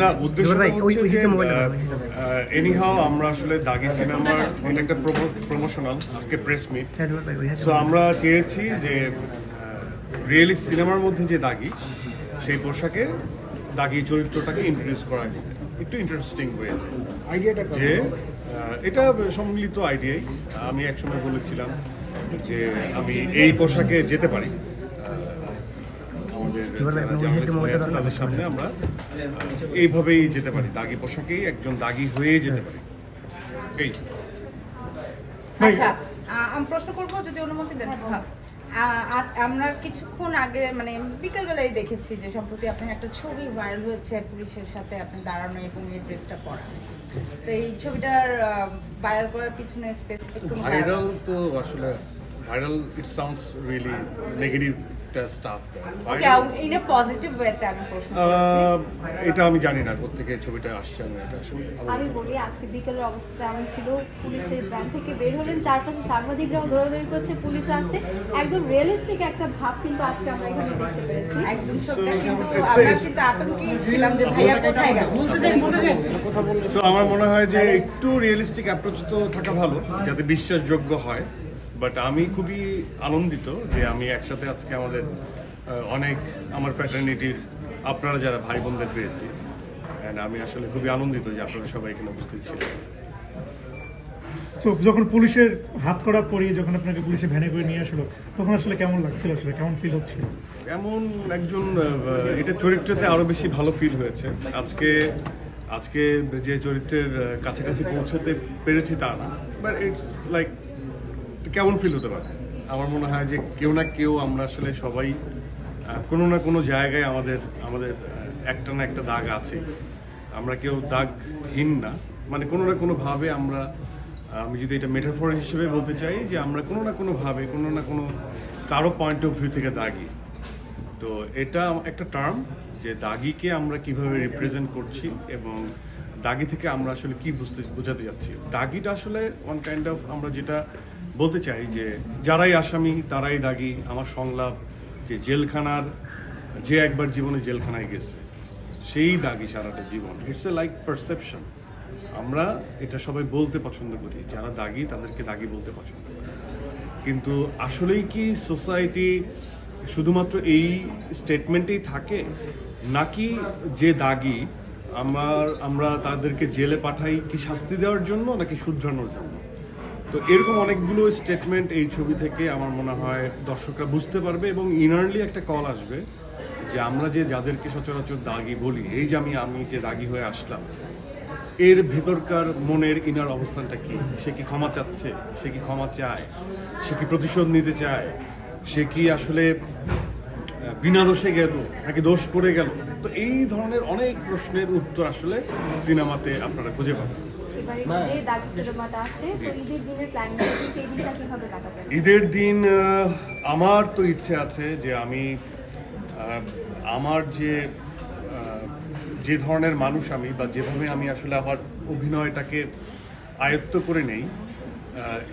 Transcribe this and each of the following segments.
না উদ্দেশ্য হচ্ছে যে। এনিহাও আমরা আসলে দাগি সিনেমার এটা একটা প্রমোশনাল আজকে প্রেস মিট সো আমরা চেয়েছি যে রিয়েলি সিনেমার মধ্যে যে দাগি সেই পোশাকে দাগি চরিত্রটাকে ইন্ট্রোডিউস করা যেতে একটু ইন্টারেস্টিং হয়ে আইডিয়াটা যে এটা সম্মিলিত আইডিয়াই আমি একসময় বলেছিলাম যে আমি এই পোশাকে যেতে পারি। আমাদের তাদের সামনে আমরা এইভাবেই যেতে পারি দাগি পোশাকেই একজন দাগি হয়ে যেতে পারি। এই। আচ্ছা আমি প্রশ্ন করব যদি অনুমতি দেন। হ্যাঁ। আমরা কিছুক্ষণ আগে মানে বিকেলবেলায় দেখেছি যে সম্প্রতি আপনার একটা ছবি ভাইরাল হয়েছে পুলিশের সাথে আপনি দাঁড়ানো এবং এই ড্রেসটা পরা। তো এই ছবিটার ভাইরাল করার পিছনে স্পেসিফিক ভাইরাল তো আসলে viral it sounds really negative stuff okay in a positive ওয়েতে আমি প্রশ্ন এটা আমি জানি না কোথেকে ছবিটা আসছে আমি এটা আসলে আমি বলি আজকে বিকেলের অবস্থা এমন ছিল পুলিশের ভ্যান থেকে বের হলেন চারপাশে সাংবাদিকরাও দৌড়াদৌড়ি করছে পুলিশ আসছে। একদম রিয়েলিস্টিক একটা ভাব কিন্তু আজকে আমরা এখানে দেখতে পেরেছি একদম সত্যি কিন্তু আমরা কিন্তু আতঙ্কে ছিলাম যে ভাইয়া কোথায় গেল? তো আমার মনে হয় যে একটু রিয়েলিস্টিক অ্যাপ্রোচ তো থাকা ভালো যাতে বিশ্বাসযোগ্য হয়। বাট আমি খুবই আনন্দিত যে আমি একসাথে আজকে আমাদের অনেক আমার ফ্যাটার্নিটির আপনারা যারা ভাই বোনদের পেয়েছি। অ্যান্ড আমি আসলে খুবই আনন্দিত যে আপনারা সবাই এখানে উপস্থিত ছিলেন। সো যখন পুলিশের হাত করা পরিয়ে যখন আপনাকে পুলিশে ভ্যানে করে নিয়ে আসলো তখন আসলে কেমন লাগছিল আসলে? কেমন ফিল হচ্ছিল এমন একজন এটা চরিত্রতে আরও বেশি ভালো ফিল হয়েছে। আজকে আজকে যে চরিত্রের কাছাকাছি পৌঁছাতে পেরেছি তা না। বাট ইটস লাইক কেমন ফিল হতে পারে? আমার মনে হয় যে কেউ না কেউ আমরা আসলে সবাই কোনো না কোনো জায়গায় আমাদের আমাদের একটা না একটা দাগ আছে। আমরা কেউ দাগহীন না। মানে কোনো না কোনোভাবে আমরা আমি যদি এটা মেটাফর হিসেবে বলতে চাই যে আমরা কোনো না কোনোভাবে কোনো না কোনো কারও পয়েন্ট অফ ভিউ থেকে দাগি। তো এটা একটা টার্ম যে দাগিকে আমরা কীভাবে রিপ্রেজেন্ট করছি এবং দাগি থেকে আমরা আসলে কি বুঝতে, বোঝাতে যাচ্ছি। দাগিটা আসলে ওয়ান কাইন্ড অফ আমরা যেটা বলতে চাই যে যারাই আসামি, তারাই দাগি। আমার সংলাপ যে জেলখানার, যে একবার জীবনে জেলখানায় গেছে, সেই দাগি সারাটা জীবন। ইটস এ লাইক পারসেপশন আমরা এটা সবাই বলতে পছন্দ করি। যারা দাগি, তাদেরকে দাগি বলতে পছন্দ করি। কিন্তু আসলেই কি সোসাইটি শুধুমাত্র এই স্টেটমেন্টেই থাকে? নাকি যে দাগি, আমার, আমরা তাদেরকে জেলে পাঠাই কি শাস্তি দেওয়ার জন্য নাকি শুধরানোর জন্য? তো এরকম অনেকগুলো স্টেটমেন্ট এই ছবি থেকে আমার মনে হয় দর্শকরা বুঝতে পারবে এবং ইনারলি একটা কল আসবে যে আমরা যে যাদেরকে সচরাচর দাগি বলি, এই যে আমি আমি যে দাগি হয়ে আসলাম, এর ভেতরকার মনের ইনার অবস্থানটা কি? সে কি ক্ষমা চাচ্ছে? সে কি ক্ষমা চায়? সে কি প্রতিশোধ নিতে চায়? সে কি আসলে বিনা দোষে গেল নাকি দোষ করে গেল? তো এই ধরনের অনেক প্রশ্নের উত্তর আসলে সিনেমাতে আপনারা খুঁজে পাবেন। এবারে যে দাগ সিনেমাটা আছে তো ঈদের দিনের প্ল্যানিং সেই দিনটা কীভাবে কাটাবেন? ঈদের দিন আমার তো ইচ্ছে আছে যে আমি আমার যে যে ধরনের মানুষ আমি বা যেভাবে আমি আসলে আমার অভিনয়টাকে আয়ত্ত করে নেই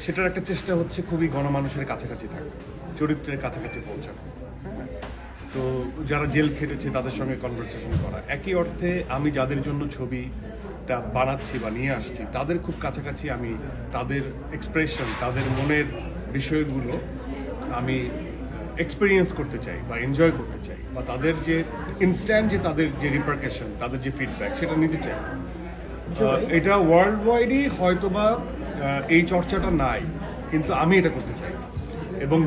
সেটার একটা চেষ্টা হচ্ছে খুবই গণমানুষের কাছাকাছি থাকা চরিত্রের কাছাকাছি পৌঁছানো? তো যারা জেল খেটেছে তাদের সঙ্গে কনভারসেশন করা। একই অর্থে আমি যাদের জন্য ছবিটা বানাচ্ছি বা নিয়ে আসছি তাদের খুব কাছাকাছি আমি তাদের এক্সপ্রেশন তাদের মনের বিষয়গুলো আমি এক্সপিরিয়েন্স করতে চাই বা এনজয় করতে চাই বা তাদের যে ইনস্ট্যান্ট যে তাদের যে রিপারকেশন তাদের যে ফিডব্যাক সেটা নিতে চাই। এটা ওয়ার্ল্ড ওয়াইডই হয়তোবা আহ, এই চর্চাটা নাই কিন্তু আমি এটা করতে চাই। এবং